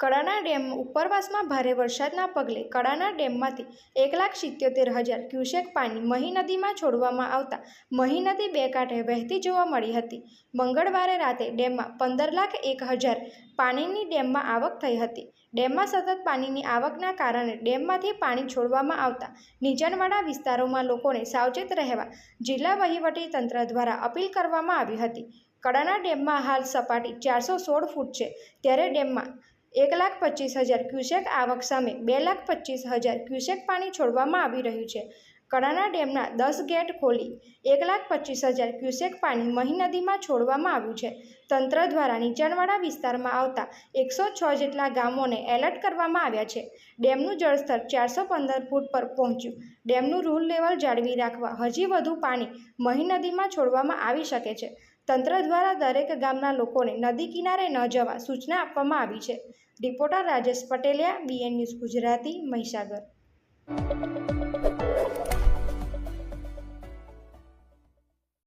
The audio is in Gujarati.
કડાના ડેમ ઉપરવાસમાં ભારે વરસાદના પગલે કડાના ડેમમાંથી એક લાખ સિત્યોતેર હજાર ક્યુસેક પાણી મહી નદીમાં છોડવામાં આવતા મહી નદી બે કાંઠે વહેતી જોવા મળી હતી. મંગળવારે રાતે ડેમમાં પંદર લાખ એક હજાર પાણીની ડેમમાં આવક થઈ હતી. ડેમમાં સતત પાણીની આવકના કારણે ડેમમાંથી પાણી છોડવામાં આવતા નીચાણવાળા વિસ્તારોમાં લોકોને સાવચેત રહેવા જિલ્લા વહીવટી તંત્ર દ્વારા અપીલ કરવામાં આવી હતી. કડાના ડેમમાં હાલ સપાટી ચારસો સોળ ફૂટ છે. ત્યારે ડેમમાં એક લાખ પચીસ હજાર ક્યુસેક આવક સામે બે લાખ પચીસ હજાર ક્યુસેક પાણી છોડવામાં આવી રહ્યું છે. કડાના ડેમના દસ ગેટ ખોલી એક લાખ પચીસ હજાર ક્યુસેક પાણી મહી નદીમાં છોડવામાં આવ્યું છે. તંત્ર દ્વારા નીચાણવાળા વિસ્તારમાં આવતા એકસો છ જેટલા ગામોને એલર્ટ કરવામાં આવ્યા છે. ડેમનું જળસ્તર ચારસો પંદર ફૂટ પર પહોંચ્યું. ડેમનું રૂલ લેવલ જાળવી રાખવા હજી વધુ પાણી મહી નદીમાં છોડવામાં આવી શકે છે. તંત્ર દ્વારા દરેક ગામના લોકોને નદી કિનારે ન જવા સૂચના આપવામાં આવી છે. Reporter Rajesh Pateliya BN news Gujarati, Mahisagar.